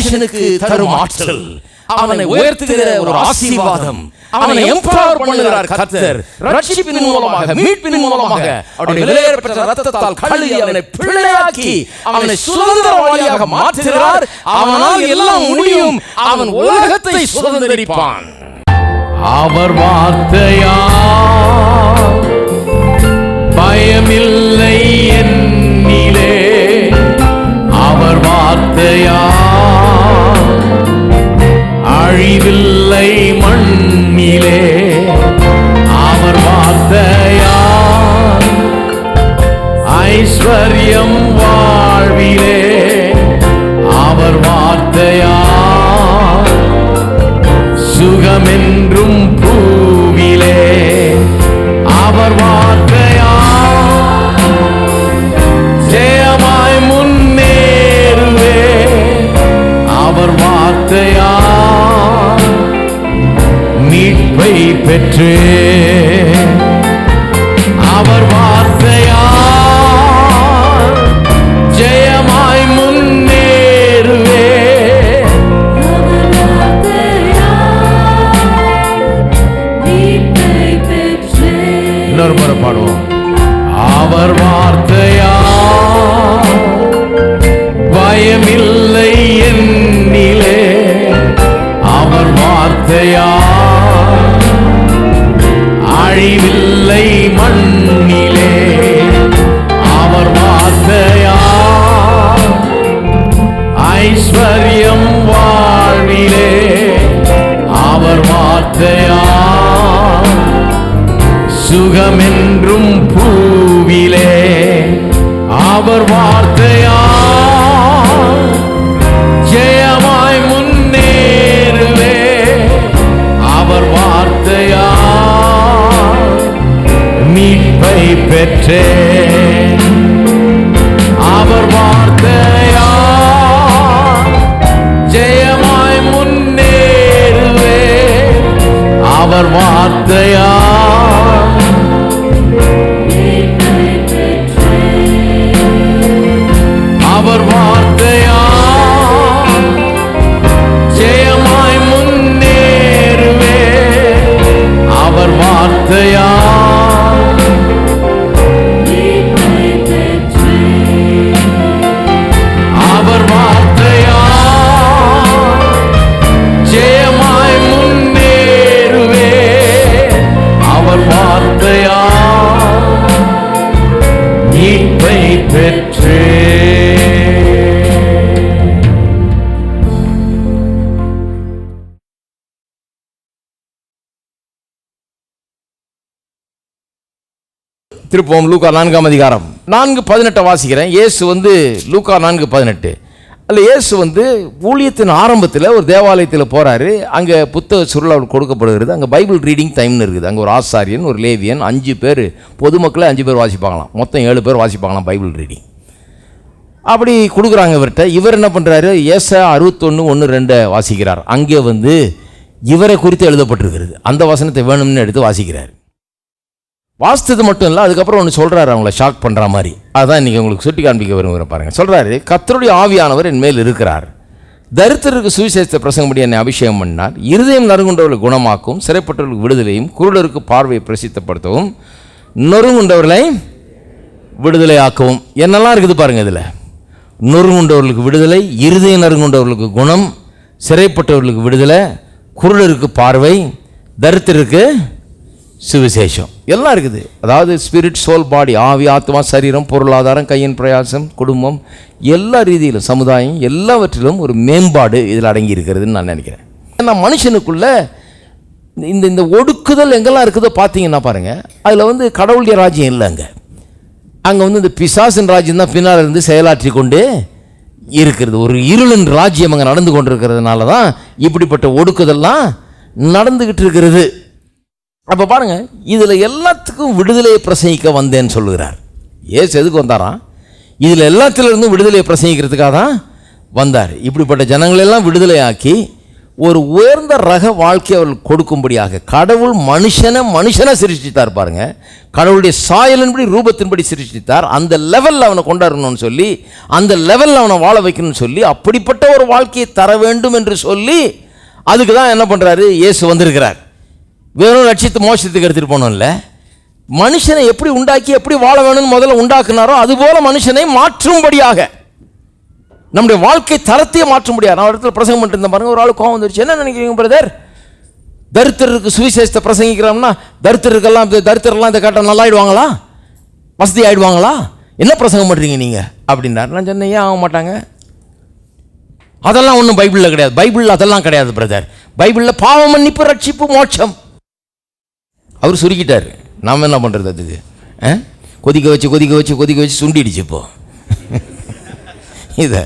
மனுஷனுக்கு தரும் ஆற்றல். அவனை உயர்த்துகிற ஒரு ஆசீர்வாதம். அவனை எம்பவர் பண்ணுகிறார் கர்த்தர். ரட்சிப்பின் மூலமாக மீட்பின் மூலமாக அவருடைய விலையேறப்பட்ட ரத்தத்தால் கழுவி அவனை பிள்ளையாக்கி அவனை சுதந்திரவாளியாக மாற்றுகிறார். அவனால் எல்லாம் முடியும். அவன் உலகத்தை சுதந்திரிப்பான். அவர் வார்த்தையா பயமில்லை என்னிலே அவர் வார்த்தையா வில்லை மண்ணிலே அவர் வார்த்தையா ஐஸ்வர்யம் வாழ்விலே அவர் வார்த்தையா சுகமென்றும் பூவிலே அவர் வார்த்தையா ஜெயமாய் முன்னேறுவே அவர் வார்த்தையா மீட்பை பெற்றே. திருப்போம் லூக்கா நான்காம் அதிகாரம். நான்கு பதினெட்டை வாசிக்கிறேன். இயேசு வந்து லூக்கா நான்கு பதினெட்டு. அதில் இயேசு வந்து ஊழியத்தின் ஆரம்பத்தில் ஒரு தேவாலயத்தில் போகிறாரு அங்கே புத்தக சுருள் அவருக்கு கொடுக்கப்படுகிறது. அங்கே பைபிள் ரீடிங் டைம்னு இருக்குது. அங்கே ஒரு ஆசாரியன் ஒரு லேவியன் அஞ்சு பேர் பொதுமக்களே அஞ்சு பேர் வாசிப்பாங்களாம். மொத்தம் ஏழு பேர் வாசிப்பாங்களாம் பைபிள் ரீடிங். அப்படி கொடுக்குறாங்க இவர்கிட்ட. இவர் என்ன பண்ணுறாரு ஏச அறுபத்தொன்று ஒன்று ரெண்டை வாசிக்கிறார். அங்கே வந்து இவரை குறித்து எழுதப்பட்டிருக்கிறது. அந்த வசனத்தை வேணும்னு எடுத்து வாசிக்கிறார். வாஸ்தது மட்டும் இல்லை அதுக்கப்புறம் ஒன்று சொல்கிறாரு அவங்கள ஷாக் பண்ணுற மாதிரி. அதான் இன்றைக்கி உங்களுக்கு சுட்டி காண்பிக்க விரும்புகிறேன் பாருங்கள் சொல்கிறாரு கத்தருடைய ஆவியானவர் என் மேல் இருக்கிறார். தரித்திரருக்கு சுவிசேஷத்தை பிரசங்கப்படி என்னை அபிஷேகம் பண்ணார் இருதயம் நறுங்குண்டவர்களை குணமாக்கும் சிறைப்பட்டவர்களுக்கு விடுதலையும் குருடருக்கு பார்வையை பிரசித்தப்படுத்தவும் நொறுங்குண்டவர்களை விடுதலையாக்கவும். என்னெல்லாம் இருக்குது பாருங்கள் இதில். நொறுங்குண்டவர்களுக்கு விடுதலை இருதய நறுங்குண்டவர்களுக்கு குணம் சிறைப்பட்டவர்களுக்கு விடுதலை குருடருக்கு பார்வை தரித்திரருக்கு சுவிசேஷம். எல்லாம் இருக்குது. அதாவது ஸ்பிரிட் சோல் பாடி ஆவி ஆத்மா சரீரம் பொருளாதாரம் கையின் பிரயாசம் குடும்பம் எல்லா ரீதியிலும் சமுதாயம் எல்லாவற்றிலும் ஒரு மேம்பாடு இதில் அடங்கி இருக்கிறதுன்னு நான் நினைக்கிறேன். ஏன்னா மனுஷனுக்குள்ள இந்த இந்த ஒடுக்குதல் எங்கெல்லாம் இருக்குதோ பார்த்தீங்கன்னா பாருங்கள் அதில் வந்து கடவுளுடைய ராஜ்யம் இல்லை அங்கே. அங்கே வந்து இந்த பிசாசின் ராஜ்யம் தான் பின்னால் இருந்து செயலாற்றி கொண்டு இருக்கிறது. ஒரு இருளின் ராஜ்யம் அங்கே நடந்து கொண்டிருக்கிறதுனால தான் இப்படிப்பட்ட ஒடுக்குதெல்லாம் நடந்துக்கிட்டு இருக்கிறது. அப்போ பாருங்க இதில் எல்லாத்துக்கும் விடுதலையை பிரசங்கிக்க வந்தேன்னு சொல்லுகிறார். ஏசு எதுக்கு வந்தாராம்? இதில் எல்லாத்திலிருந்தும் விடுதலையை பிரசங்கிக்கிறதுக்காக தான் வந்தார். இப்படிப்பட்ட ஜனங்களெல்லாம் விடுதலையாக்கி ஒரு உயர்ந்த ரக வாழ்க்கை அவர்கள் கொடுக்கும்படியாக கடவுள் மனுஷனை மனுஷனை சிருஷ்டித்தார் பாருங்க. கடவுளுடைய சாயலின்படி ரூபத்தின்படி சிருஷ்டித்தார். அந்த லெவலில் அவனை கொண்டாடணும்னு சொல்லி அந்த லெவலில் அவனை வாழ வைக்கணும்னு சொல்லி அப்படிப்பட்ட ஒரு வாழ்க்கையை தர வேண்டும் என்று சொல்லி அதுக்கு தான் என்ன பண்ணுறாரு இயேசு வந்திருக்கிறார். வெறும் லட்சியத்தை மோசத்துக்கு எடுத்துகிட்டு போனோம்ல. மனுஷனை எப்படி உண்டாக்கி எப்படி வாழ வேணும்னு முதல்ல உண்டாக்குனாரோ அதுபோல மனுஷனை மாற்றும்படியாக. நம்முடைய வாழ்க்கை தரத்தையே மாற்ற முடியாது நான் ஒரு இடத்துல பிரசங்கம் பண்ணிட்டு இருந்தேன் பாருங்க ஒரு ஆள் கோவம் வந்துருச்சு. என்ன நினைக்கிறீங்க பிரதர் தரித்திரருக்கு சுவிசேஷத்தை பிரசங்கிக்கிறோம்னா தரித்திரருக்கெல்லாம் இந்த இந்த கேட்டால் நல்லா ஆயிடுவாங்களா வசதி ஆயிடுவாங்களா என்ன பிரசங்கம் பண்ணுறீங்க நீங்கள் அப்படின்னாரு நான் சொன்னேன் ஏன் ஆக மாட்டாங்க? அதெல்லாம் ஒன்றும் பைபிளில் கிடையாது. பைபிளில் அதெல்லாம் கிடையாது பிரதர் பைபிளில் பாவ மன்னிப்பு ரட்சிப்பு மோட்சம். அவர் சுருக்கிட்டார். நாம் என்ன பண்ணுறது அதுக்கு? ஆ? கொதிக்க வச்சு கொதிக்க வச்சு கொதிக்க வச்சு சுண்டிடுச்சு இப்போ. இதை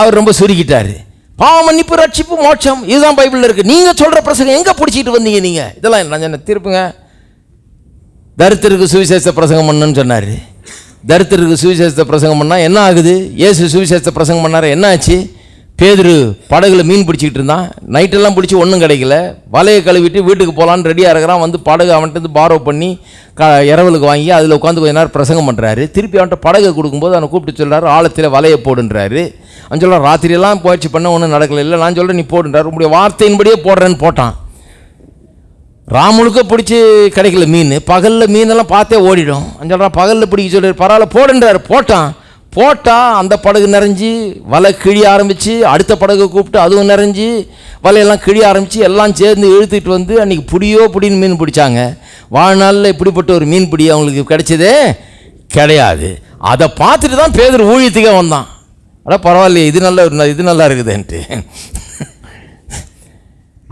அவர் ரொம்ப சுருக்கிட்டார். பாவ மன்னிப்பு ரட்சிப்பு மோட்சம் இதுதான் பைபிளில் இருக்குது நீங்கள் சொல்கிற பிரசங்கம் எங்கே பிடிச்சிட்டு வந்தீங்க நீங்கள் இதெல்லாம் நான் என்ன திருப்புங்க. தரித்திரருக்கு சுவிசேஷ பிரசங்கம் பண்ணுன்னு சொன்னார். தரித்திரருக்கு சுவிசேஷத்தை பிரசங்கம் பண்ணால் என்ன ஆகுது? இயேசு சுவிசேஷத்தை பிரசங்கம் பண்ணார்? என்ன ஆச்சு? பேதுரு படகுல மீன் பிடிச்சிக்கிட்டு இருந்தான். நைட்டெல்லாம் பிடிச்சி ஒன்றும் கிடைக்கல. வலையை கழுவிட்டு வீட்டுக்கு போகலான்னு ரெடியாக இருக்கிறான். வந்து படகு அவன்கிட்ட இருந்து பாரோ பண்ணி க இரவலுக்கு வாங்கி அதில் உட்காந்து கொஞ்ச நேரம் பிரசங்கம் பண்ணுறாரு திருப்பி அவன்கிட்ட படகை கொடுக்கும்போது அவனை கூப்பிட்டு சொல்கிறாரு ஆழத்தில் வலையை போடுன்றாரு. அவன் சொல்கிறான் ராத்திரியெல்லாம் போயிடுச்சு பண்ண ஒன்றும் நடக்கல. இல்லை நான் சொல்கிறேன் நீ போடுன்றாரு. உங்களுடைய வார்த்தையின்படியே போடுறேன்னு போட்டான். ராமுழுக்க பிடிச்சி கிடைக்கல மீன். பகலில் மீனெல்லாம் பார்த்தே ஓடிடும். சொல்கிறான் பகலில் பிடிக்க சொல்கிறார் பரவாயில்ல போடுன்றாரு. போட்டான். போட்டால் அந்த படகு நிறைஞ்சி வலை கிழிய ஆரம்பித்து அடுத்த படகு கூப்பிட்டு அதுவும் நிறைஞ்சி வலையெல்லாம் கிழிய ஆரம்பித்து எல்லாம் சேர்ந்து இழுத்துட்டு வந்து அன்றைக்கி புடியோ பிடின்னு மீன் பிடிச்சாங்க. வாழ்நாளில் இப்படிப்பட்ட ஒரு மீன் பிடி அவங்களுக்கு கிடைச்சதே கிடையாது. அதை பார்த்துட்டு தான் பேதர் ஊழியத்துக்கே வந்தான். அட பரவாயில்லையே இது நல்லா இது நல்லா இருக்குதுன்ட்டு.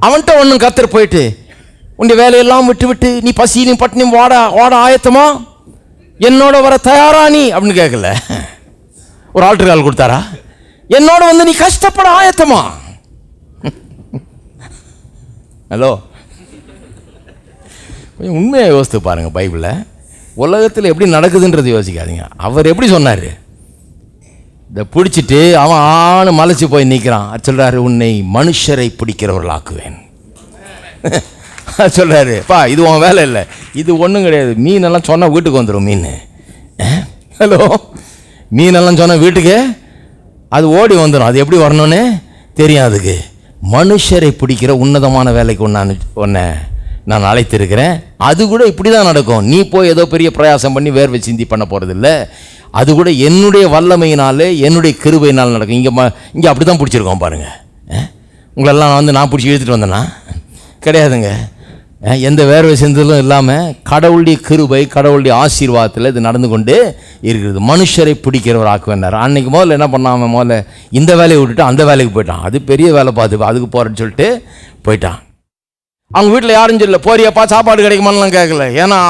அவன்கிட்ட ஒன்றும் கத்துட்டு போயிட்டு உன்னுடைய வேலையெல்லாம் விட்டு விட்டு நீ பசியிலும் பட்டினியும் ஓட ஓட ஆயத்தமா? என்னோட வர தயாரா நீ? அப்படின்னு கேட்கல. ஒரு ஆல்டர் கால் கொடுத்தாரா? என்னோட வந்து நீ கஷ்டப்பட ஆயத்தமா? ஹலோ கொஞ்சம் உண்மையாக யோசித்து பாருங்கள் பைபிளில் உலகத்தில் எப்படி நடக்குதுன்றது யோசிக்காதீங்க. அவர் எப்படி சொன்னார்? இதை பிடிச்சிட்டு அவன் ஆணு மலைச்சு போய் நிற்கிறான் சொல்கிறாரு உன்னை மனுஷரை பிடிக்கிறவர்களாக்குவேன். சொல்கிறாரு பா இது உன் வேலை இல்லை. இது ஒன்றும் கிடையாது. மீனெல்லாம் சொன்னால் வீட்டுக்கு வந்துடும் மீன். ஹலோ மீனெல்லாம் சொன்னால் வீட்டுக்கு அது ஓடி வந்துடும் அது எப்படி வரணும்னு தெரியும் அதுக்கு. மனுஷரை பிடிக்கிற உன்னதமான வேலைக்கு ஒன்று உன்னை நான் அழைத்திருக்கிறேன். அது கூட இப்படி தான் நடக்கும். நீ போய் ஏதோ பெரிய பிரயாசம் பண்ணி வேர்வை சிந்தி பண்ண போகிறதில்ல அது கூட என்னுடைய வல்லமையினாலே என்னுடைய கிருபையினால் நடக்கும். இங்கே ம இங்கே அப்படி தான் பிடிச்சிருக்கோம் பாருங்கள் உங்களெல்லாம் நான் வந்து நான் பிடிச்சி இழுத்துட்டு வந்தேன்னா கிடையாதுங்க. எந்த வேர்வை சிந்தலும் இல்லாமல் கடவுளுடைய கிருபை கடவுளுடைய ஆசீர்வாதத்தில் இது நடந்து கொண்டு இருக்கிறது. மனுஷரை பிடிக்கிறவர் ஆக்குவேன்னார் அன்றைக்கு முதல்ல என்ன பண்ணாமல் முதல்ல இந்த வேலையை விட்டுட்டு அந்த வேலைக்கு போயிட்டான். அது பெரிய வேலை பார்த்து அதுக்கு போகிறேன்னு சொல்லிட்டு போயிட்டான். அவங்க வீட்டில் யாரும் சொல்லல போறியப்பா சாப்பாடு கிடைக்குமான்லாம் கேட்கல ஏன்னா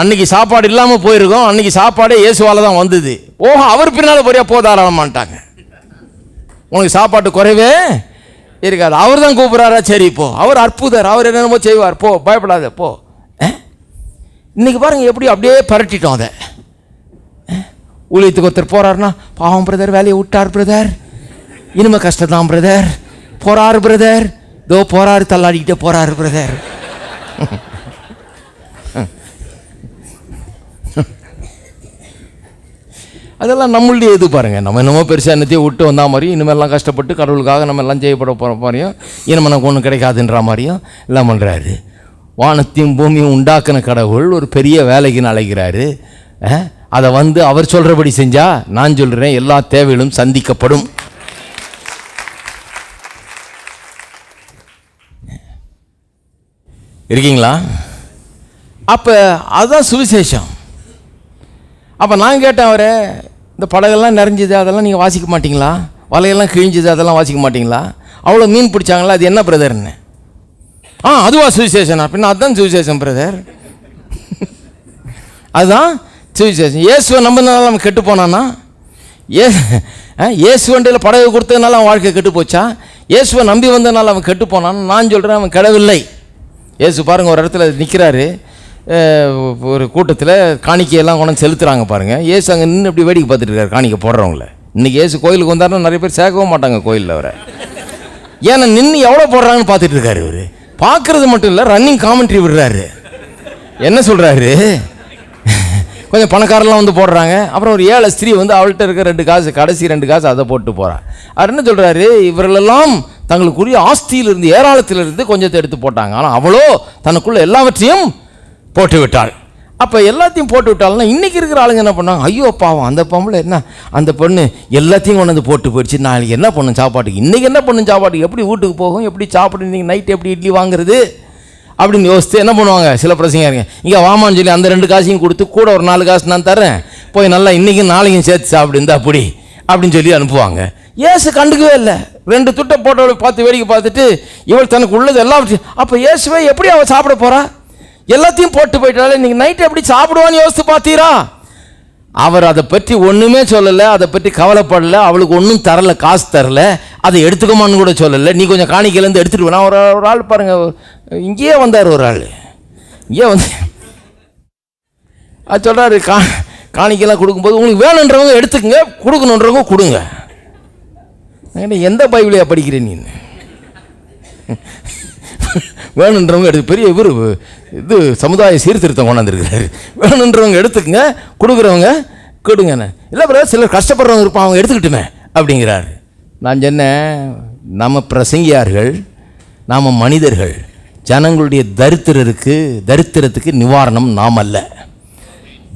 அன்னைக்கு சாப்பாடு இல்லாமல் போயிருக்கோம். அன்னைக்கு சாப்பாடே இயேசுவால தான் வந்தது. ஓஹோ அவர் பின்னால் போறியா போதாராளமான்ட்டாங்க. உனக்கு சாப்பாட்டு குறைவே இருக்காது. அவர் தான் கூப்பிட்றாரா? சரி போ. அவர் அற்புதர். அவர் என்னென்னமோ செய்வார். போ பயப்படாத போ. இன்னைக்கு பாருங்கள் எப்படி அப்படியே பரட்டிட்டோம் அதை. ஊழியத்துக்கு ஒருத்தர் போகிறாருன்னா பாவம் பிரதர் வேலையை விட்டார் பிரதர். இனிமே கஷ்டம் தான் பிரதர். போகிறார் பிரதர். இதோ போகிறாரு தள்ளாடிக்கிட்டே போகிறாரு பிரதர். அதெல்லாம் நம்மளுடைய இது பாருங்கள் நம்ம என்னமோ பெருசாக என்னத்தையும் விட்டு வந்தா மாதிரியும் இனிமேல்லாம் கஷ்டப்பட்டு கடவுளுக்காக நம்ம எல்லாம் செய்யப்பட போகிற மாதிரியும் இனிமே நமக்கு ஒன்றும் கிடைக்காதுன்ற மாதிரியும் எல்லாம் பண்ணுறாரு வானத்தையும் பூமியும் உண்டாக்கின கடவுள் ஒரு பெரிய வேலைக்குன்னு அழைக்கிறாரு. அதை வந்து அவர் சொல்கிறபடி செஞ்சால் நான் சொல்கிறேன் எல்லா தேவைகளும் சந்திக்கப்படும். இருக்கீங்களா? அப்போ அதுதான் சுவிசேஷம். அப்போ நான் கேட்டேன் அவரை இந்த படகெல்லாம் நிறைஞ்சது அதெல்லாம் நீங்கள் வாசிக்க மாட்டிங்களா? வலையெல்லாம் கிழிஞ்சது அதெல்லாம் வாசிக்க மாட்டிங்களா? அவ்வளோ மீன் பிடிச்சாங்களா? அது என்ன பிரதர்னு ஆ அதுவா சுவிசேஷன்? அப்படின்னா அதுதான் சுவிசேஷன் பிரதர் அதுதான் சுவிசேஷன் இயேசுவை நம்பினால அவன் கெட்டு போனான்னா ஏ ஆ, இயேசு வண்டியில் படகு கொடுத்ததுனால அவன் வாழ்க்கை கெட்டு போச்சா? இயேசுவை நம்பி வந்ததுனால அவன் கெட்டு போனான்னு நான் சொல்கிறேன் அவன் கெடவில்லை இயேசு பாருங்கள் ஒரு இடத்துல நிற்கிறாரு ஒரு கூட்டத்தில் காணிக்கையெல்லாம் கொண்டு செலுத்துகிறாங்க பாருங்க. ஏசு அங்கே நின்று இப்படி வேடிக்கை பார்த்துட்டு இருக்காரு காணிக்கை போடுறவங்கள. இன்றைக்கி ஏசு கோயிலுக்கு வந்தாருன்னா நிறைய பேர் சேர்க்கவும் மாட்டாங்க கோயிலில் அவரை. ஏன்னா நின்று எவ்வளோ போடுறாங்கன்னு பார்த்துட்டு இருக்காரு இவர். பார்க்குறது மட்டும் இல்லை ரன்னிங் காமெண்ட்ரி விடுறாரு. என்ன சொல்கிறாரு கொஞ்சம் பணக்காரெல்லாம் வந்து போடுறாங்க. அப்புறம் ஒரு ஏழை ஸ்திரீ வந்து அவள்கிட்ட இருக்க ரெண்டு காசு கடைசி ரெண்டு காசு அதை போட்டு போகிறான் அவர் என்ன சொல்கிறாரு இவர்களெல்லாம் தங்களுக்குரிய ஆஸ்தியிலிருந்து ஏராளத்திலிருந்து கொஞ்சத்தை எடுத்து போட்டாங்க. ஆனால் அவளோ தனக்குள்ள எல்லாவற்றையும் போட்டு விட்டாள் அப்போ எல்லாத்தையும் போட்டு விட்டாள்னா இன்றைக்கி இருக்கிற ஆளுங்க என்ன பண்ணாங்க? ஐயோ பாவம். அந்த பொம்பளை என்ன? அந்த பொண்ணு எல்லாத்தையும் கொண்டு வந்து போட்டு போயிடுச்சு. நாளைக்கு என்ன பண்ணும் சாப்பாட்டுக்கு? இன்றைக்கி என்ன பண்ணும் சாப்பாட்டுக்கு? எப்படி வீட்டுக்கு போகும்? எப்படி சாப்பிடு? இன்றைக்கி நைட் எப்படி இட்லி வாங்குறது? அப்படின்னு யோசித்து என்ன பண்ணுவாங்க? சில பிரசங்க இங்கே வாமான்னு சொல்லி அந்த ரெண்டு காசையும் கொடுத்து கூட ஒரு நாலு காசு நான் தரேன் போய் நல்லா இன்றைக்கும் நாளைக்கும் சேர்த்து சாப்பிடுந்தா அப்படி அப்படின்னு சொல்லி அனுப்புவாங்க. ஏசு கண்டுக்கவே இல்லை. ரெண்டு துட்டை போட்டவளை பார்த்து வேடிக்கை பார்த்துட்டு இவள் தனக்கு உள்ளது எல்லாம் அப்போ இயேசுவே எப்படி அவள் சாப்பிட போகிறா எல்லாத்தையும் போட்டு போயிட்டாலே இன்னைக்கு நைட்டு எப்படி சாப்பிடுவான்னு யோசித்து பார்த்தீரா? அவர் அதை பற்றி ஒன்றுமே சொல்லலை அதை பற்றி கவலைப்படலை அவளுக்கு ஒன்றும் தரல காசு தரல அதை எடுத்துக்கோமான்னு கூட சொல்லலை. நீ கொஞ்சம் காணிக்கையிலேருந்து எடுத்துகிட்டு போனால் ஒரு ஒரு ஆள் பாருங்கள் இங்கேயே வந்தார் ஒரு ஆள். இங்கேயே வந்து அது சொல்கிறாரு கா காணிக்கைலாம் கொடுக்கும்போது உங்களுக்கு வேணுன்றவங்க எடுத்துக்கங்க கொடுக்கணுன்றவங்க கொடுங்க. எந்த பைபிளையா படிக்கிறேன் நீ? வேணுன்றவங்க எடுத்து பெரிய இவர் இது சமுதாய சீர்திருத்தம் கொண்டாந்துருக்கிறாரு. வேணுன்றவங்க எடுத்துக்கங்க கொடுக்குறவங்க கொடுங்கண்ணே இல்லை பிறகு சிலர் கஷ்டப்படுறவங்க இருப்பான் அவங்க எடுத்துக்கிட்டுமே அப்படிங்கிறார். நான் சொன்னேன் நம்ம பிரசங்கியார்கள் நாம் மனிதர்கள் ஜனங்களுடைய தரித்திரருக்கு தரித்திரத்துக்கு நிவாரணம் நாம் அல்ல.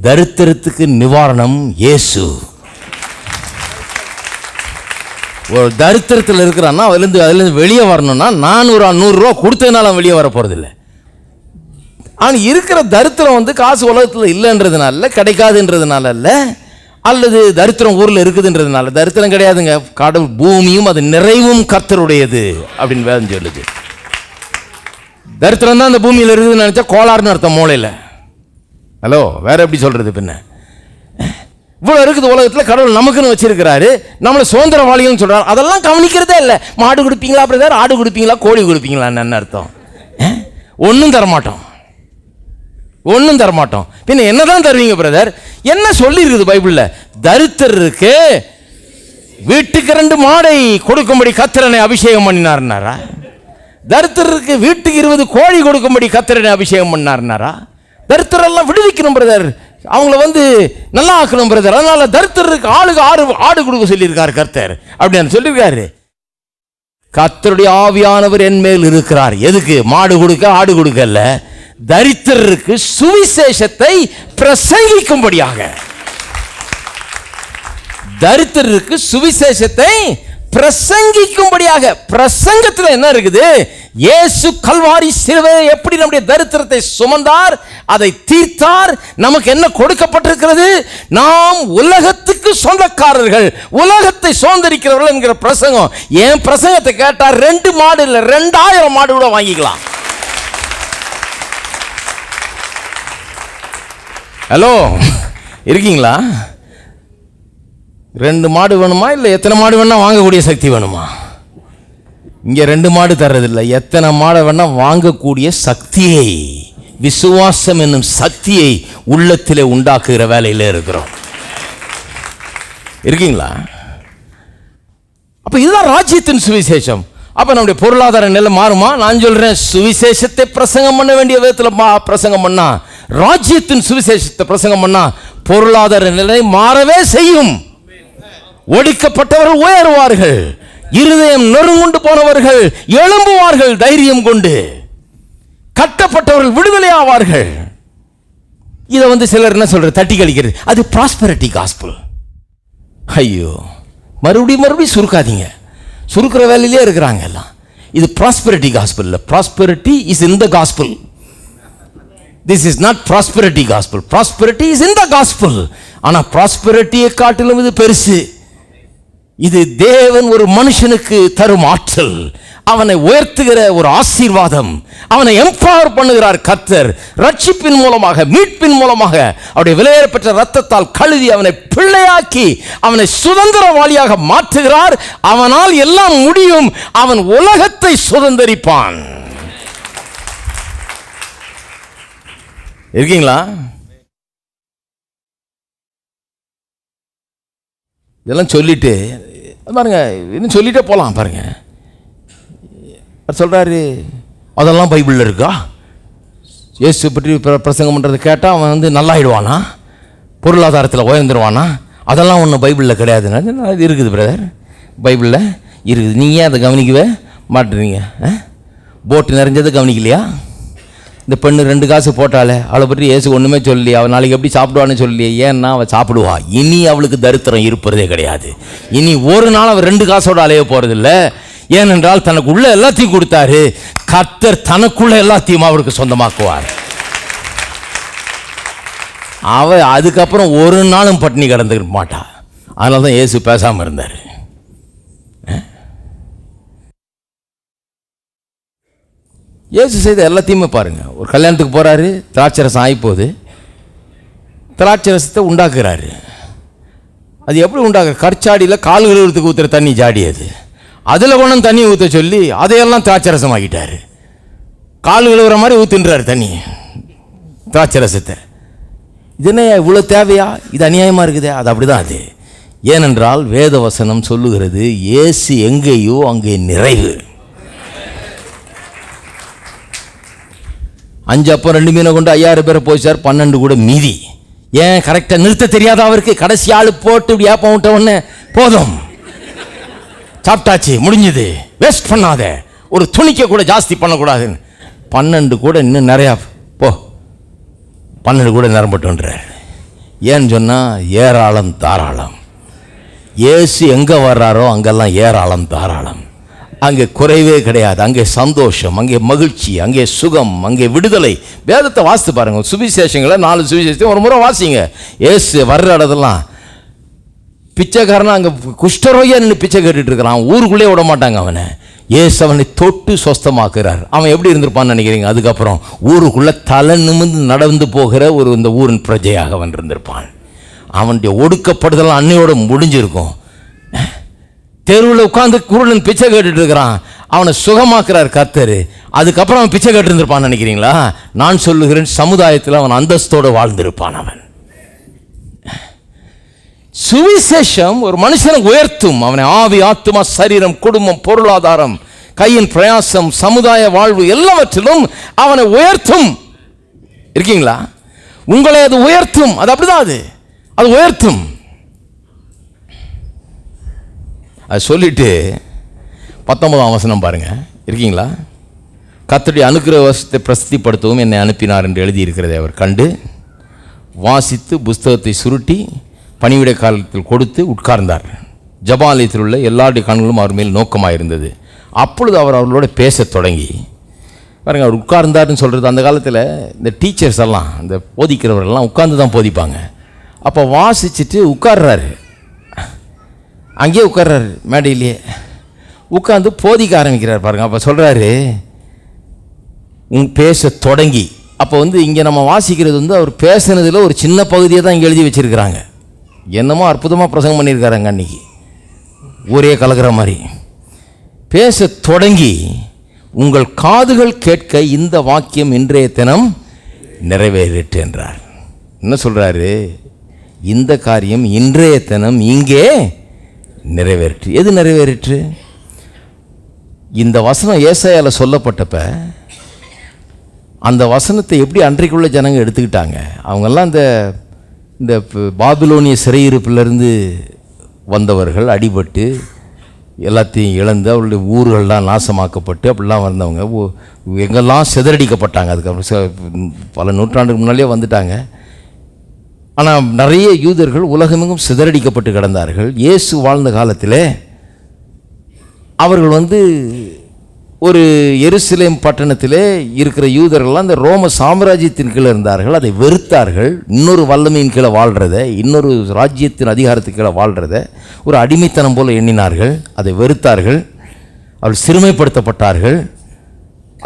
தரித்திரத்துக்கு நிவாரணம் இயேசு. ஒரு தரித்திரத்தில் இருக்கிறான்னா அதுலேருந்து அதுலேருந்து வெளியே வரணும்னா நானூறு நூறுரூவா கொடுத்ததுனால அவன் வெளியே வர போகிறதில்ல ஆனால் இருக்கிற தரித்திரம் வந்து காசு உலகத்தில் இல்லைன்றதுனால கிடைக்காதுன்றதுனால அல்ல அல்லது தரித்திரம் ஊரில் இருக்குதுன்றதுனால. தரித்திரம் கிடையாதுங்க. கடவுள் பூமியும் அது நிறைவும் கர்த்தருடையது அப்படின்னு வேதம் சொல்லுது. தரித்திரம் தான் அந்த பூமியில் இருக்குதுன்னு நினச்சா கோளாறுன்னு அர்த்தம் மூளையில். ஹலோ வேற எப்படி சொல்கிறது பின்ன? இவ்வளோ இருக்குது உலகத்தில் கடவுள் நமக்குன்னு வச்சிருக்கிறாரு. நம்மளை சுதந்திரவாளிகள்னு சொல்கிறார் அதெல்லாம் கவனிக்கிறதே இல்லை. மாடு கொடுப்பீங்களா அப்படி ஆடு கொடுப்பீங்களா கோழி கொடுப்பீங்களான்னு என்ன அர்த்தம். ஒன்றும் தரமாட்டோம். ஒன்றும் தரமாட்டோம். பின்ன என்னதான் தருவீங்க பிரதர் என்ன சொல்லியிருக்குது பைபிளில்? தரித்திரருக்கு வீட்டுக்கு ரெண்டு மாடை கொடுக்கும்படி கத்திரனை அபிஷேகம் பண்ணினார்னாரா? தரித்திரருக்கு வீட்டுக்கு இருபது கோழி கொடுக்கும்படி கத்திரனை அபிஷேகம் பண்ணார்னாரா? தரித்திரெல்லாம் விடுவிக்கணும் பிரதர் அவங்கள வந்து நல்லா ஆக்கணும் பிரதர் அதனால தரித்திரருக்கு ஆளுக்கு ஆறு ஆடு கொடுக்க சொல்லியிருக்காரு கர்த்தர். அப்படின்னு சொல்லியிருக்காரு. கத்தருடைய ஆவியானவர் என் மேல் இருக்கிறார். எதுக்கு? மாடு கொடுக்க ஆடு கொடுக்கல. தரித்திரருக்கு சுவிசேஷத்தை பிரசங்கிக்கும்படியாக. தரித்திரருக்கு சுவிசேஷத்தை பிரசங்கிக்கும்படியாக. பிரசங்கத்தில் என்ன இருக்குது? இயேசு கல்வாரி சிலுவை எப்படி நம்முடைய தரித்திரத்தை சுமந்தார் அதை தீர்த்தார் நமக்கு என்ன கொடுக்கப்பட்டிருக்கிறது? நாம் உலகத்துக்கு சொந்தக்காரர்கள் உலகத்தை சுதந்திரிக்கிறவர்கள் என்கிற பிரசங்கம். என் பிரசங்கத்தை கேட்டால் ரெண்டு மாடு இல்லை ரெண்டாயிரம் மாடு கூட வாங்கிக்கலாம். ஹலோ இருக்கீங்களா? ரெண்டு மாடு வேணுமா இல்லை எத்தனை மாடு வேணால் வாங்கக்கூடிய சக்தி வேணுமா? இங்கே ரெண்டு மாடு தர்றதில்லை. எத்தனை மாடை வேணால் வாங்கக்கூடிய சக்தியை விசுவாசம் என்னும் சக்தியை உள்ளத்தில் உண்டாக்குகிற வேலையில் இருக்கிறோம். இருக்கீங்களா? அப்போ இதுதான் ராஜ்யத்தின் சுவிசேஷம். அப்போ நம்முடைய பொருளாதார நிலை மாறுமா? நான் சொல்கிறேன் சுவிசேஷத்தை பிரசங்கம் பண்ண வேண்டிய விதத்தில் மா பிரசங்கம் பண்ணால் ராஜ்யத்தின் சுவிசேஷத்தை பிரசங்கம் பண்ணா பொருளாதார நிலை மாறவே செய்யும். ஒடுக்கப்பட்டவர்கள் உயருவார்கள். இருதயம் நொறுங்குண்டு போனவர்கள் எழும்புவார்கள் தைரியம் கொண்டு. கட்டப்பட்டவர்கள் விடுதலை ஆவார்கள். இதை வந்து சிலர் என்ன சொல்ற தட்டி கழிக்கிறது. அது ப்ராஸ்பரிட்டி காஸ்பிள் ஐயோ. மறுபடியும் மறுபடியும் சுருக்காதீங்க. சுருக்கிற வேலையிலே இருக்கிறாங்க எல்லாம். இது ப்ராஸ்பரிட்டி காஸ்பிள் இல்லை. Prosperity is in the gospel this is not prosperity gospel prosperity is in the gospel ஆனால் ப்ராஸ்பரிட்டியை காட்டிலும் இது பெருசு. இது தேவன் ஒரு மனுஷனுக்கு தரும் ஆற்றல். அவனை உயர்த்துகிற ஒரு ஆசீர்வாதம். அவனை எம்பவர் பண்ணுகிறார் கர்த்தர். ரட்சிப்பின் மூலமாக மீட்பின் மூலமாக அவருடைய விலையேறப்பெற்ற ரத்தத்தால் கழுவி அவனை பிள்ளையாக்கி அவனை சுதந்திரவாளியாக மாற்றுகிறார். அவனால் எல்லாம் முடியும். அவன் உலகத்தை சுதந்திரிப்பான். இருக்கீங்களா? இதெல்லாம் சொல்லிட்டு பாருங்க இன்னும் சொல்லிட்டே போகலாம் பாருங்க. அவர் சொல்கிறாரு அதெல்லாம் பைபிளில் இருக்கா? இயேசு பற்றி பிரசங்கம் பண்ணுறது கேட்டால் அவன் வந்து நல்லாயிடுவானா? பொருளாதாரத்தில் உயர்ந்துருவானா? அதெல்லாம் ஒன்றும் பைபிளில் கிடையாதுன்னா அது இருக்குது பிரதர் பைபிளில் இருக்குது. நீங்கள் ஏன் அதை கவனிக்கவே மாட்டுறீங்க ஆ? போட்டு நிறைஞ்சதை கவனிக்கலையா? இந்த பெண்ணு ரெண்டு காசு போட்டாலே அவளை பற்றி ஏசு ஒன்றுமே சொல்லி அவள் நாளைக்கு எப்படி சாப்பிடுவான்னு சொல்லி ஏன்னா அவள் சாப்பிடுவா. இனி அவளுக்கு தரித்திரம் இருப்பதே கிடையாது. இனி ஒரு நாள் அவள் ரெண்டு காசோட அலைய போகிறதில்ல ஏனென்றால் தனக்குள்ள எல்லாத்தையும் கொடுத்தாரு. கர்த்தர் தனக்குள்ள எல்லாத்தையும் அவருக்கு சொந்தமாக்குவார். அவ அதுக்கப்புறம் ஒரு நாளும் பட்டினி கிடந்துக்க மாட்டா. அதனால தான் இயேசு பேசாமல் இருந்தார். இயேசு செய்த எல்லாத்தையுமே பாருங்கள் ஒரு கல்யாணத்துக்கு போகிறாரு திராட்சரசம் ஆகிப்போகுது திராட்சரசத்தை உண்டாக்குறாரு. அது எப்படி உண்டாக்குற கற்சாடியில் கால் கழுவுறதுக்கு ஊற்றுற தண்ணி ஜாடி அது. அதில் கொண்டு தண்ணி ஊற்ற சொல்லி அதையெல்லாம் திராட்சரசம் ஆகிட்டார் கால் கழுவுற மாதிரி ஊற்றுன்றார் தண்ணி திராட்சரசத்தை. இது என்ன இவ்வளோ தேவையா? இது அநியாயமாக இருக்குதே. அது அப்படிதான் அது. ஏனென்றால் வேத வசனம் சொல்லுகிறது இயேசு எங்கேயோ அங்கே நிறைவு. அஞ்சு அப்போ ரெண்டு மீனை கொண்டு ஐயாயிரம் பேரை போச்சார் பன்னெண்டு கூட மீதி. ஏன் கரெக்டாக நிறுத்த தெரியாத அவருக்கு? கடைசி ஆள் போட்டு இப்படி ஏப்பம் விட்ட உடனே போதும். சாப்பிட்டாச்சு முடிஞ்சுது. வேஸ்ட் பண்ணாத. ஒரு துணிக்க கூட ஜாஸ்தி பண்ணக்கூடாதுன்னு. பன்னெண்டு கூட இன்னும் நிறையா போ. பன்னெண்டு கூட நிரம்பட்டுன்றார் ஏன்னு சொன்னால் ஏராளம் தாராளம். இயேசு எங்கே வர்றாரோ அங்கெல்லாம் ஏராளம் தாராளம். அங்கே குறைவே கிடையாது. அங்கே சந்தோஷம் அங்கே மகிழ்ச்சி அங்கே சுகம் அங்கே விடுதலை. வேதத்தை வாசித்து பாருங்கள் சுவிசேஷங்களை நாலு சுவிசேஷத்தையும் ஒரு முறை வாசிங்க. ஏசு வர்ற இடத்துலாம் பிச்சைக்காரனா அங்கே குஷ்டரோயா நின்று பிச்சை கேட்டுட்டு இருக்கிறான். ஊருக்குள்ளே விட மாட்டாங்க அவனை. ஏசு அவனை தொட்டு சொஸ்தமாக்குறார். அவன் எப்படி இருந்திருப்பான்னு நினைக்கிறீங்க? அதுக்கப்புறம் ஊருக்குள்ளே தலை நிமிர்ந்து நடந்து போகிற ஒரு இந்த ஊரின் பிரஜையாக அவன் இருந்திருப்பான். அவனுடைய ஒடுக்கப்படுதலாம் அன்னையோட முடிஞ்சிருக்கும். தெருவில் உட்காந்து குருடன் பிச்சை கேட்டுட்டு இருக்கிறான். அவனை சுகமாக்குறார் கர்த்தர். அதுக்கப்புறம் அவன் பிச்சை கேட்டுருந்துருப்பான் நினைக்கிறீங்களா? நான் சொல்லுகிறேன் சமுதாயத்தில் அவன் அந்தஸ்தோடு வாழ்ந்திருப்பான் அவன். சுவிசேஷம் ஒரு மனுஷனை உயர்த்தும். அவனை ஆவி ஆத்துமா சரீரம் குடும்பம் பொருளாதாரம் கையின் பிரயாசம் சமுதாய வாழ்வு எல்லாவற்றிலும் அவனை உயர்த்தும். இருக்கீங்களா? உங்களை அது உயர்த்தும். அது அப்படிதான் அது. அது உயர்த்தும். அது சொல்லிட்டு பத்தொன்பதாம் வசனம் பாருங்க. இருக்கீங்களா? கத்தடி அனுக்கிற வசத்தை பிரசித்திப்படுத்தவும் என்னை அனுப்பினார் என்று எழுதியிருக்கிறதை அவர் கண்டு வாசித்து புஸ்தகத்தை சுருட்டி பணிவிடை காலத்தில் கொடுத்து உட்கார்ந்தார். ஜபாலயத்தில் உள்ள எல்லாருடைய கண்களும் அவர் மேல் நோக்கமாக இருந்தது அப்பொழுது அவர் அவர்களோட பேசத் தொடங்கி பாருங்கள் அவர் உட்கார்ந்தாருன்னு சொல்கிறது அந்த காலத்தில் இந்த டீச்சர்ஸ் எல்லாம் இந்த போதிக்கிறவர்கள்லாம் உட்கார்ந்து தான் போதிப்பாங்க. அப்போ வாசிச்சுட்டு உட்கார்றாரு. அங்கேயே உட்கார்றாரு மேடையிலேயே உட்காந்து போதிக்க ஆரம்பிக்கிறார் பாருங்கள் அப்போ சொல்கிறாரு உன் பேச தொடங்கி. அப்போ வந்து இங்கே நம்ம வாசிக்கிறது வந்து அவர் பேசுனதில் ஒரு சின்ன பகுதியை தான் இங்கே எழுதி வச்சிருக்கிறாங்க. என்னமோ அற்புதமாக பிரசங்கம் பண்ணியிருக்காருங்க அன்றைக்கி ஒரே கலக்கிற மாதிரி. பேச தொடங்கி உங்கள் காதுகள் கேட்க இந்த வாக்கியம் இன்றைய தினம் நிறைவேறிட்டு என்றார். என்ன சொல்கிறாரு இந்த காரியம் இன்றைய தினம் இங்கே நிறைவேறிற்று. எது நிறைவேறிற்று? இந்த வசனம் ஏசாயால் சொல்லப்பட்டப்ப அந்த வசனத்தை எப்படி அன்றைக்குள்ள ஜனங்க எடுத்துக்கிட்டாங்க? அவங்கெல்லாம் இந்த இந்த பாபிலோனிய சிறையிருப்பிலிருந்து வந்தவர்கள் அடிபட்டு எல்லாத்தையும் இழந்து அவருடைய ஊர்கள்லாம் நாசமாக்கப்பட்டு அப்படிலாம் வந்தவங்க. எங்கெல்லாம் சிதறடிக்கப்பட்டாங்க அதுக்கப்புறம் பல நூற்றாண்டுக்கு முன்னாலே வந்துட்டாங்க. ஆனால் நிறைய யூதர்கள் உலகமெங்கும் சிதறடிக்கப்பட்டு கிடந்தார்கள். இயேசு வாழ்ந்த காலத்தில் அவர்கள் வந்து ஒரு எருசலேம் பட்டணத்திலே இருக்கிற யூதர்கள்லாம் அந்த ரோம சாம்ராஜ்யத்தின் கீழே இருந்தார்கள். அதை வெறுத்தார்கள். இன்னொரு வல்லமையின் கீழே வாழ்கிறத இன்னொரு ராஜ்யத்தின் அதிகாரத்துக்கு கீழே வாழ்கிறத ஒரு அடிமைத்தனம் போல் எண்ணினார்கள். அதை வெறுத்தார்கள். அவர்கள் சிறுமைப்படுத்தப்பட்டார்கள்.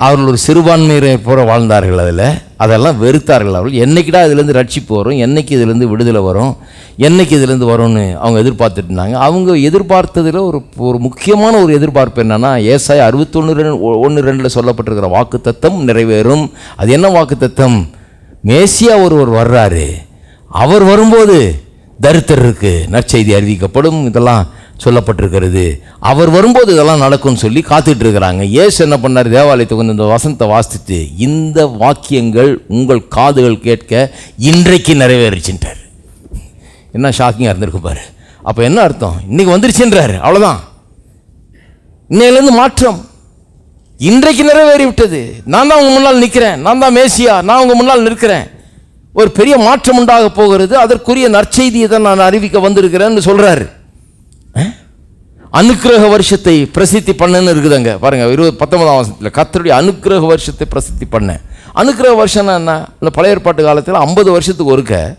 அவர்கள் ஒரு சிறுபான்மையை போல வாழ்ந்தார்கள் அதில். அதெல்லாம் வெறுத்தார்கள் அவர்கள். என்றைக்கிடா இதுலேருந்து ரட்சிப்பு வரும்? என்னைக்கு இதுலேருந்து விடுதலை வரும்? என்னைக்கு இதுலேருந்து வரும்னு அவங்க எதிர்பார்த்துட்டு இருந்தாங்க. அவங்க எதிர்பார்த்ததில் ஒரு ஒரு முக்கியமான ஒரு எதிர்பார்ப்பு என்னென்னா ஏசாய் அறுபத்தொன்று ரெண்டு ஒன்று ரெண்டில் சொல்லப்பட்டிருக்கிற வாக்கு தத்தம் நிறைவேறும். அது என்ன வாக்கு தத்தம் மேசியா ஒருவர் வர்றாரு. அவர் வரும்போது தரித்திரருக்கு நற்செய்தி அறிவிக்கப்படும். இதெல்லாம் சொல்லப்பட்டிருக்கிறது. அவர் வரும்போது இதெல்லாம் நடக்கும்னு சொல்லி காத்துட்டு இருக்கிறாங்க ஏசு என்ன பண்ணார்? தேவாலயத்துக்கு வந்து இந்த வசனத்தை வாசித்து இந்த வாக்கியங்கள் உங்கள் காதுகள் கேட்க இன்றைக்கு நிறைவேறிச்சுட்டார் என்ன ஷாக்கிங்காக இருந்திருக்கு பாரு. அப்போ என்ன அர்த்தம்? இன்னைக்கு வந்துருச்சுன்றாரு. அவ்வளோதான் இன்னையிலேருந்து மாற்றம். இன்றைக்கு நிறைவேறி விட்டது நான் தான் உங்கள் முன்னால் நிற்கிறேன் நான் தான் மேசியா. நான் உங்கள் முன்னால் நிற்கிறேன். ஒரு பெரிய மாற்றம் உண்டாக போகிறது. அதற்குரிய நற்செய்தியை தான் நான் அறிவிக்க வந்திருக்கிறேன்னு சொல்கிறாரு அனுக்கிரக வருஷத்தை பிரசித்தி பண்ணுன்னு இருக்குதுங்க. பாருங்க இருபது பத்தொன்பதாம் வருஷத்தில் கத்தருடைய அனுக்கிரக வருஷத்தை பிரசித்தி பண்ணேன் அனுக்கிரக வருஷம்னா என்ன? இந்த பழைய ஏற்பாட்டு காலத்தில் ஐம்பது வருஷத்துக்கு ஒருக்க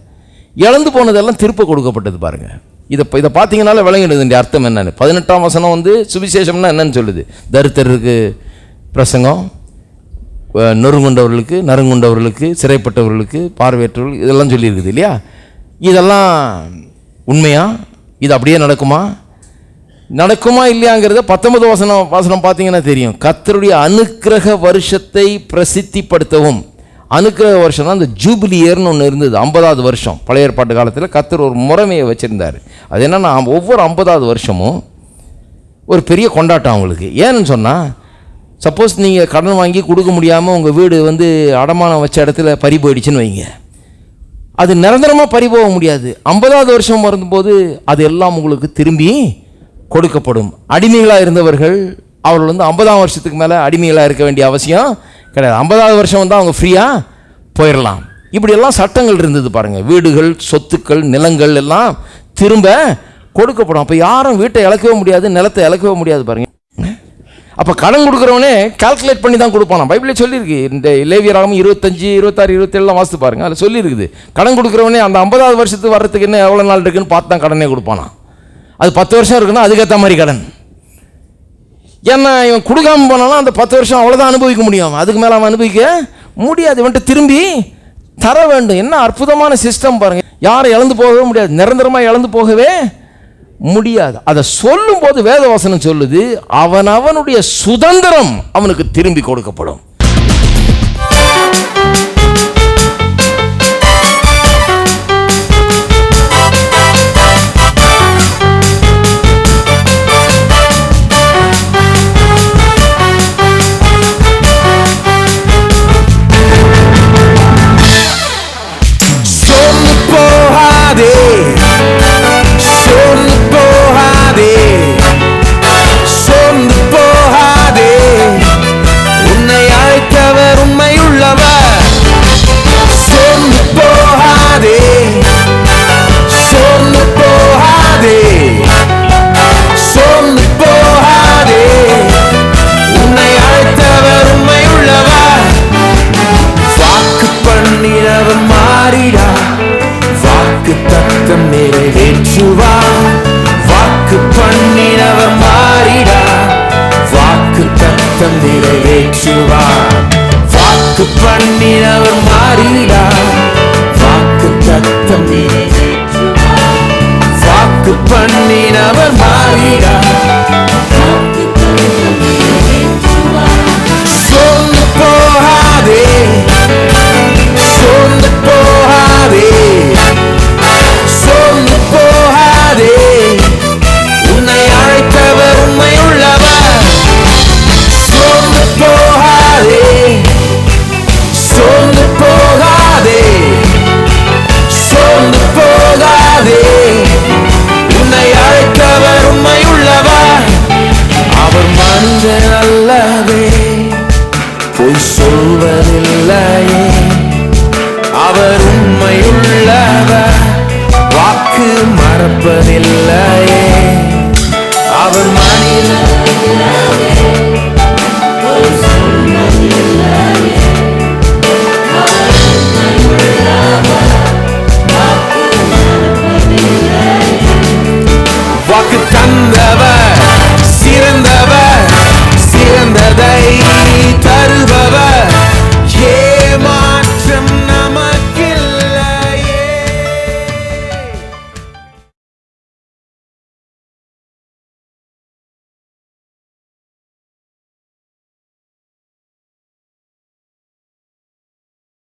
இழந்து போனதெல்லாம் திருப்ப கொடுக்கப்பட்டது பாருங்க. இதை இதை பார்த்தீங்கனால விளங்கிடுது அர்த்தம் என்னன்னு. பதினெட்டாம் வசனம் வந்து சுவிசேஷம்னா என்னன்னு சொல்லுது. தரித்திரருக்கு பிரசங்கம் நொறுங்குண்டவர்களுக்கு நறுங்குண்டவர்களுக்கு சிறைப்பட்டவர்களுக்கு பார்வையற்றவர்கள் இதெல்லாம் சொல்லியிருக்குது இல்லையா? இதெல்லாம் உண்மையா? இது அப்படியே நடக்குமா? நடக்குமா இல்லையாங்கிறத பத்தொன்பது வசனம் வசனம் பார்த்தீங்கன்னா தெரியும். கத்தருடைய அனுக்கிரக வருஷத்தை பிரசித்திப்படுத்தவும். அனுக்கிரக வருஷம்னா அந்த ஜூபிலி இயர்னு ஒன்று இருந்தது ஐம்பதாவது வருஷம். பழைய ஏற்பாட்டு காலத்தில் கத்தர் ஒரு முறைமையை வச்சுருந்தார். அது என்னென்னா ஒவ்வொரு ஐம்பதாவது வருஷமும் ஒரு பெரிய கொண்டாட்டம் அவங்களுக்கு. ஏன்னு சொன்னால் சப்போஸ் நீங்கள் கடன் வாங்கி கொடுக்க முடியாமல் உங்கள் வீடு வந்து அடமானம் வச்ச இடத்துல பறி போயிடுச்சுன்னு வைங்க. அது நிரந்தரமாக பறி போக முடியாது. ஐம்பதாவது வருஷம் வரும்போது அது எல்லாம் உங்களுக்கு திரும்பி கொடுக்கப்படும். அடிமைகளாக இருந்தவர்கள் அவர்கள் வந்து ஐம்பதாம் வருஷத்துக்கு மேலே அடிமைகளாக இருக்க வேண்டிய அவசியம் கிடையாது. ஐம்பதாவது வருஷம் வந்து அவங்க ஃப்ரீயாக போயிடலாம் இப்படியெல்லாம் சட்டங்கள் இருந்தது பாருங்கள் வீடுகள் சொத்துக்கள் நிலங்கள் எல்லாம் திரும்ப கொடுக்கப்படும். அப்போ யாரும் வீட்டை இழக்கவே முடியாது நிலத்தை இழக்கவே முடியாது பாருங்கள் அப்போ கடன் கொடுக்குறவனே கால்குலேட் பண்ணி தான் கொடுப்பானா பைபிளில் சொல்லியிருக்கு. இந்த லேவியராகவும் இருபத்தஞ்சி இருபத்தாறு இருபத்தேழுலாம் வாசித்து பாருங்கள் அதில் சொல்லியிருக்குது கடன் கொடுக்குறவனே அந்த ஐம்பதாவது வருஷத்துக்கு வர்றதுக்கு என்ன எவ்வளோ நாள் இருக்குன்னு பார்த்து தான் கடனே கொடுப்பானா அது பத்து வருஷம் இருக்குன்னா அதுக்கேற்ற மாதிரி கடன். ஏன்னா இவன் கொடுக்காம போனாலும் அந்த பத்து வருஷம் அவ்வளோதான் அனுபவிக்க முடியும். அதுக்கு மேலே அவன் அனுபவிக்க முடியாது. இவன்ட்டு திரும்பி தர வேண்டும். என்ன அற்புதமான சிஸ்டம் பாருங்கள் யாரும் இழந்து போகவே முடியாது. நிரந்தரமாக இழந்து போகவே முடியாது. அதை சொல்லும்போது வேதவாசனம் சொல்லுது அவன் அவனுடைய சுதந்திரம் அவனுக்கு திரும்பி கொடுக்கப்படும். தத்தம் நிறைவேற்றுவா வாக்கு பண்ணினவர் மாறிடா வாக்கு தத்தம் நிறைவேற்றுவார் வாக்கு பண்ணினவர் மாறிடா வாக்கு சொல்வதில்லையே. அவர் உண்மையுள்ளவர் வாக்கு மறப்பதில்லையே. அவர் மனிதன் வாக்கு தந்தவர் சிறந்தவர் சிறந்ததை